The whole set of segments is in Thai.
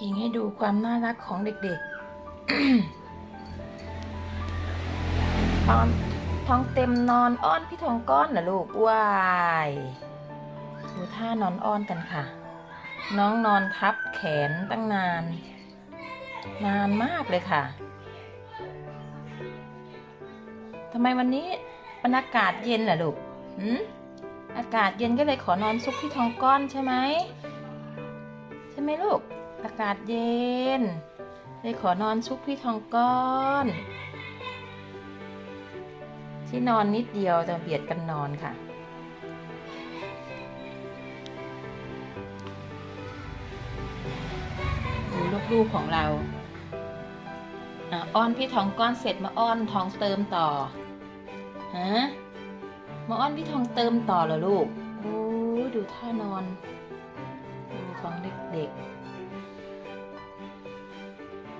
กิ่งให้ดูความน่ารักของเด็กๆ ตอนท้องเต็มนอนอ้อนพี่ทองก้อนเหรอลูกว้ายดูท่านอนอ้อนกันค่ะ น้องนอนทับแขนตั้งนาน นานมากเลยค่ะทำไมวันนี้บรรยากาศเย็นเหรอลูกหืมอากาศเย็นก็เลยขอนอนซุกพี่ทองก้อนใช่ไหมใช่ไหมลูก อากาศเย็นเลยขอนอนซุกพี่ทองก้อน ที่นอนนิดเดียวจะเบียดกันนอนค่ะ ดูลูกๆของเราอ้อนพี่ทองก้อนเสร็จมาอ้อนทองเติมต่อฮะมาอ้อนพี่ทองเติมต่อเหรอลูก โอ้ดูท่านอนดูของเด็กๆ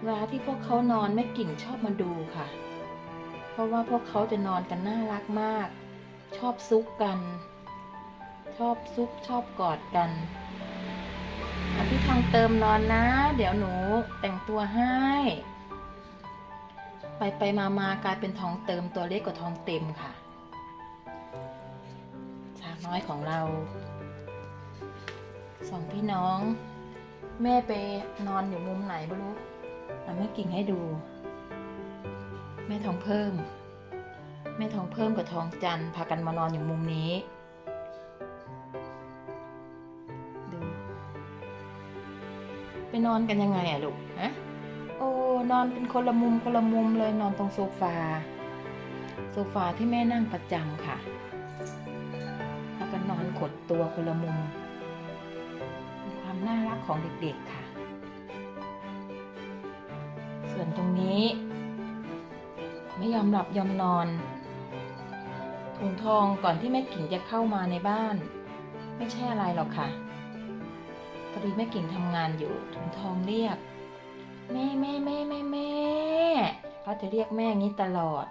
เวลาที่พวกเขานอนแม่กิ่งชอบมาดูค่ะ เพราะว่าพวกเขาจะนอนกันน่ารักมาก ชอบซุกกัน ชอบซุกชอบกอดกันพี่ทองเติมนอนนะ เดี๋ยวหนูแต่งตัวให้ ไปไปมามากลายเป็นทองเติมตัวเล็กกว่าทองเต็มค่ะสาวน้อยของเราสองพี่น้อง แม่ไปนอนอยู่มุมไหนไม่รู้ เอาแม่กิ่งให้ดู แม่ทองเพิ่ม แม่ทองเพิ่มกับทองจันทร์พากันมานอนอยู่มุมนี้ ดู ไปนอนกันยังไงอะลูกฮะโอ้นอนเป็นคนละมุมคนละมุมเลยนอนตรงโซฟา โซฟาที่แม่นั่งประจำค่ะแล้วก็นนอนขดตัวคนละมุมมีความน่ารักของเด็กๆค่ะ ส่วนตรงนี้ ไม่ยอมหลับยอมนอนถุงทองก่อนที่แม่กิ่งจะเข้ามาในบ้าน ไม่ใช่อะไรหรอกค่ะพอดีแม่กิ่งทำงานอยู่ถุงทองเรียก แม่แม่แม่แม่แม่เขาจะเรียกแม่อย่างนี้ตลอด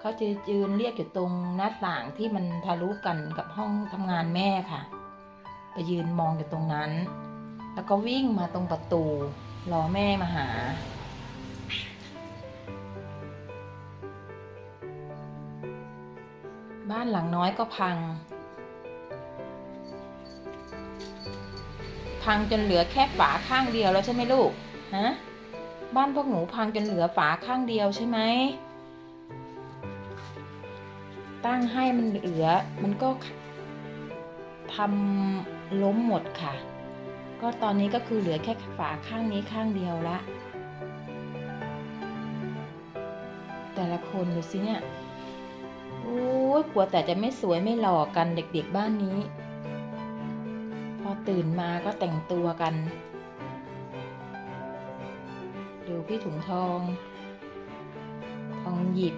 เขาจะยืนเรียกอยู่ตรงหน้าต่างที่มันทะลุกันกับห้องทำงานแม่ค่ะ ไปยืนมองอยู่ตรงนั้น แล้วก็วิ่งมาตรงประตูรอแม่มาหาานหลังน้อยก็พัง พังจนเหลือแค่ฝาข้างเดียวแล้วใช่ไหมลูก ฮะ บ้านพวกหนูพังจนเหลือฝาข้างเดียวใช่ไหม ตั้งให้มันเหลือมันก็ทำล้มหมดค่ะ ก็ตอนนี้ก็คือเหลือแค่ฝาข้างนี้ข้างเดียวละ แต่ละคนดูสิเนี่ย โอ้ยกลัวแต่จะไม่สวยไม่หล่อกันเด็กๆบ้านนี้ พอตื่นมาก็แต่งตัวกัน ดูพี่ถุงทอง ทองหยิบ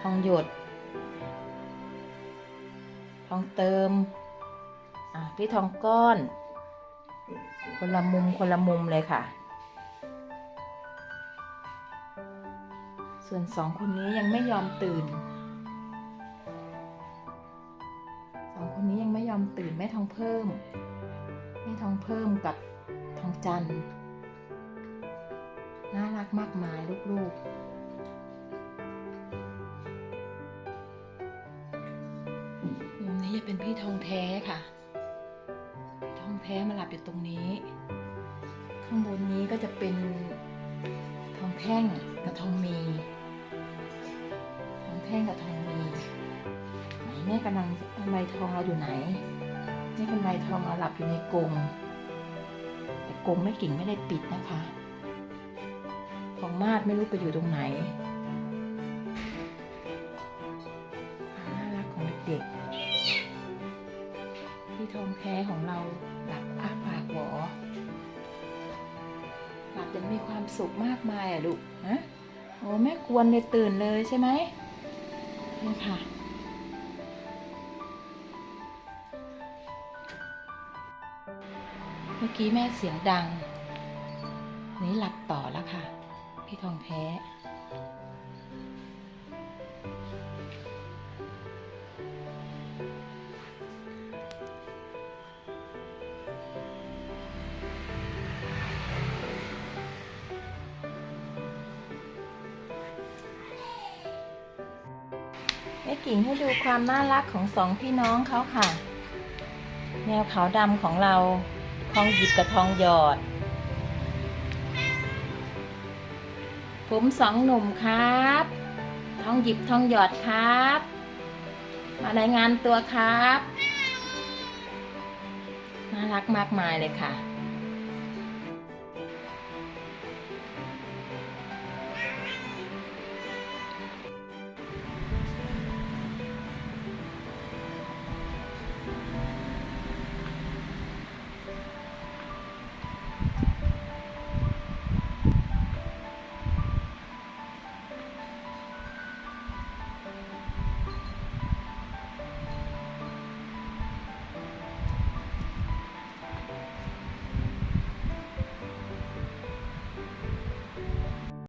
ทองหยด ทองเติม อะพี่ทองก้อน คนละมุมคนละมุมเลยค่ะ ส่วนสองคนนี้ยังไม่ยอมตื่นสองคนนี้ยังไม่ยอมตื่นแม่ทองเพิ่มแม่ทองเพิ่มกับทองจันน่ารักมากมายลูกๆมุมนี้จะเป็นพี่ทองแท้ค่ะ พี่ทองแท้มาหลับอยู่ตรงนี้ ข้างบนนี้ก็จะเป็นทองแท่งกับทองมี แท่งกับทองมีไหนแม่กำลังกำไรทองเราอยู่ไหนแม่กำไรทองเราหลับอยู่ในกรงแต่กรงไม่กิ่งไม่ได้ปิดนะคะของมาดไม่รู้ไปอยู่ตรงไหนน่ารักของเด็กๆที่ทองแท้ของเราหลับอ้าปากหวอหลับจนมีความสุขมากมายอะลูกฮะโอ้แม่กวนเลยตื่นเลยใช่ไหม นี่ค่ะ เมื่อกี้แม่เสียงดัง นี่หลับต่อแล้วค่ะ พี่ทองแท้ แม่กิ่งให้ดูความน่ารักของสองพี่น้องเขาค่ะ แมวขาวดำของเราทองหยิบกับทองหยอด ผมสองหนุ่มครับ ทองหยิบทองหยอดครับ มารายงานตัวครับ น่ารักมากมายเลยค่ะ